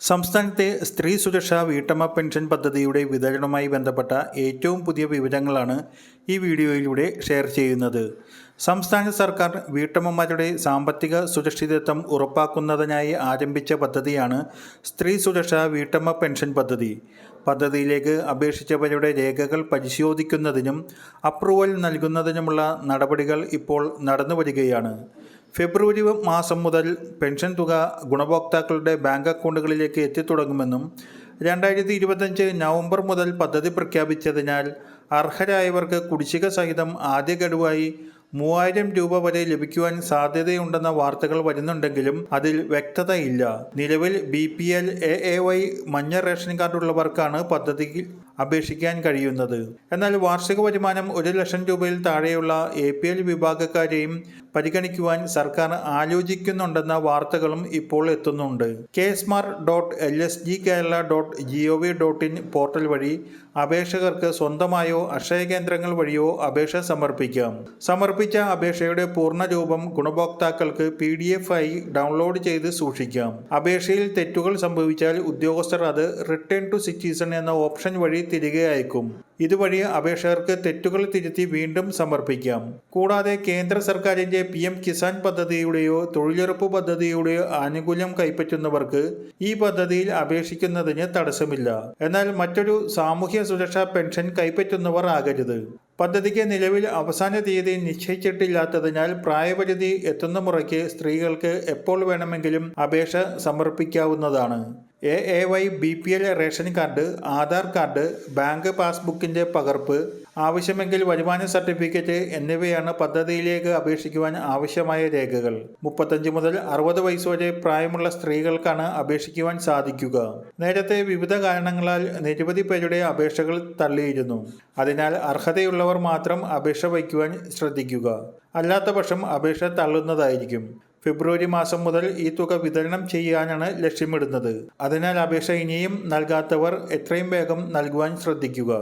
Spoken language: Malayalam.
സംസ്ഥാനത്തെ സ്ത്രീ സുരക്ഷാ വീട്ടമ്മ പെൻഷൻ പദ്ധതിയുടെ വിതരണവുമായി ബന്ധപ്പെട്ട ഏറ്റവും പുതിയ വിവരങ്ങളാണ് ഈ വീഡിയോയിലൂടെ ഷെയർ ചെയ്യുന്നത്. സംസ്ഥാന സർക്കാർ വീട്ടമ്മമാരുടെ സാമ്പത്തിക സുരക്ഷിതത്വം ഉറപ്പാക്കുന്നതിനായി ആരംഭിച്ച പദ്ധതിയാണ് സ്ത്രീ സുരക്ഷാ വീട്ടമ്മ പെൻഷൻ പദ്ധതി. പദ്ധതിയിലേക്ക് അപേക്ഷിച്ചവരുടെ രേഖകൾ പരിശോധിക്കുന്നതിനും അപ്രൂവൽ നൽകുന്നതിനുമുള്ള നടപടികൾ ഇപ്പോൾ നടന്നുവരികയാണ്. ഫെബ്രുവരി മാസം മുതൽ പെൻഷൻ തുക ഗുണഭോക്താക്കളുടെ ബാങ്ക് അക്കൗണ്ടുകളിലേക്ക് എത്തിത്തുടങ്ങുമെന്നും രണ്ടായിരത്തി ഇരുപത്തഞ്ച് നവംബർ മുതൽ പദ്ധതി പ്രഖ്യാപിച്ചതിനാൽ അർഹരായവർക്ക് കുടിശ്ശിക സഹിതം ആദ്യ ഗഡുവായി മൂവായിരം രൂപ വരെ ലഭിക്കുവാൻ സാധ്യതയുണ്ടെന്ന വാർത്തകൾ വരുന്നുണ്ടെങ്കിലും അതിൽ വ്യക്തതയില്ല. നിലവിൽ B P L A A Y മഞ്ഞ റേഷൻ കാർഡുള്ളവർക്കാണ് പദ്ധതിയിൽ അപേക്ഷിക്കാൻ കഴിയുന്നത്. എന്നാൽ വാർഷിക വരുമാനം ഒരു ലക്ഷം രൂപയിൽ താഴെയുള്ള എ പി എൽ വിഭാഗക്കാരെയും പരിഗണിക്കുവാൻ സർക്കാർ ആലോചിക്കുന്നുണ്ടെന്ന വാർത്തകളും ഇപ്പോൾ എത്തുന്നുണ്ട്. K smart dot L S G Kerala dot G O V dot in portal വഴി അപേക്ഷകർക്ക് സ്വന്തമായോ അക്ഷയ കേന്ദ്രങ്ങൾ വഴിയോ അപേക്ഷ സമർപ്പിക്കാം. സമർപ്പിച്ച അപേക്ഷയുടെ പൂർണ രൂപം ഗുണഭോക്താക്കൾക്ക് പി ഡി എഫ് ആയി ഡൗൺലോഡ് ചെയ്ത് സൂക്ഷിക്കാം. അപേക്ഷയിൽ തെറ്റുകൾ സംഭവിച്ചാൽ ഉദ്യോഗസ്ഥർ അത് റിട്ടേൺ ടു സിറ്റിസൺ എന്ന ഓപ്ഷൻ വഴി തിരികെ അയക്കും. ഇതുവഴി അപേക്ഷകർക്ക് തെറ്റുകൾ തിരുത്തി വീണ്ടും സമർപ്പിക്കാം. കൂടാതെ കേന്ദ്ര സർക്കാരിന്റെ പി എം കിസാൻ പദ്ധതിയുടെയോ തൊഴിലുറപ്പ് പദ്ധതിയുടെയോ ആനുകൂല്യം കൈപ്പറ്റുന്നവർക്ക് ഈ പദ്ധതിയിൽ അപേക്ഷിക്കുന്നതിന് തടസ്സമില്ല. എന്നാൽ മറ്റൊരു സാമൂഹ്യ സുരക്ഷാ പെൻഷൻ കൈപ്പറ്റുന്നവർ ആകരുത്. പദ്ധതിക്ക് നിലവിൽ അവസാന തീയതി നിശ്ചയിച്ചിട്ടില്ലാത്തതിനാൽ പ്രായപരിധി എത്തുന്ന മുറയ്ക്ക് സ്ത്രീകൾക്ക് എപ്പോൾ വേണമെങ്കിലും അപേക്ഷ സമർപ്പിക്കാവുന്നതാണ്. A A Y B P L ration card Aadhaar card bank പാസ്ബുക്കിന്റെ പകർപ്പ് ആവശ്യമെങ്കിൽ വരുമാന സർട്ടിഫിക്കറ്റ് എന്നിവയാണ് പദ്ധതിയിലേക്ക് അപേക്ഷിക്കുവാൻ ആവശ്യമായ രേഖകൾ. മുപ്പത്തഞ്ച് മുതൽ അറുപത് വയസ്സ് വരെ പ്രായമുള്ള സ്ത്രീകൾക്കാണ് അപേക്ഷിക്കുവാൻ സാധിക്കുക. നേരത്തെ വിവിധ കാരണങ്ങളാൽ നിരവധി പേരുടെ അപേക്ഷകൾ തള്ളിയിരുന്നു. അതിനാൽ അർഹതയുള്ളവർ മാത്രം അപേക്ഷ വയ്ക്കുവാൻ ശ്രദ്ധിക്കുക. അല്ലാത്തപക്ഷം അപേക്ഷ തള്ളുന്നതായിരിക്കും. ഫെബ്രുവരി മാസം മുതൽ ഈ തുക വിതരണം ചെയ്യാനാണ് ലക്ഷ്യമിടുന്നത്. അതിനാൽ അപേക്ഷ ഇനിയും നൽകാത്തവർ എത്രയും വേഗം നൽകുവാൻ ശ്രദ്ധിക്കുക.